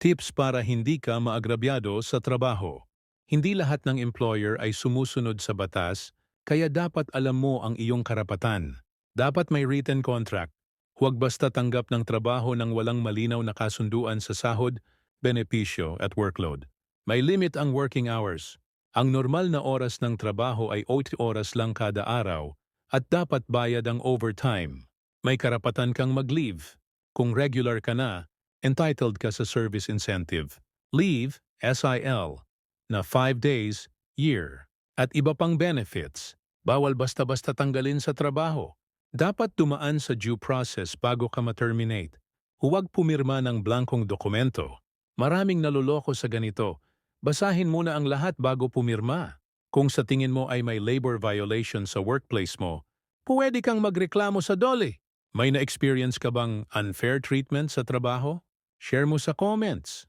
Tips para hindi ka maagrabyado sa trabaho. Hindi lahat ng employer ay sumusunod sa batas, kaya dapat alam mo ang iyong karapatan. Dapat may written contract. Huwag basta tanggap ng trabaho ng walang malinaw na kasunduan sa sahod, benepisyo at workload. May limit ang working hours. Ang normal na oras ng trabaho ay 8 oras lang kada araw at dapat bayad ang overtime. May karapatan kang mag-leave. Kung regular ka na, entitled ka sa service incentive. Leave, SIL, na 5 days, year. At iba pang benefits. Bawal basta-basta tanggalin sa trabaho. Dapat tumaan sa due process bago ka ma-terminate. Huwag pumirma ng blankong dokumento. Maraming naluloko sa ganito. Basahin muna ang lahat bago pumirma. Kung sa tingin mo ay may labor violation sa workplace mo, pwede kang magreklamo sa DOLE. May na-experience ka bang unfair treatment sa trabaho? Share mo sa comments.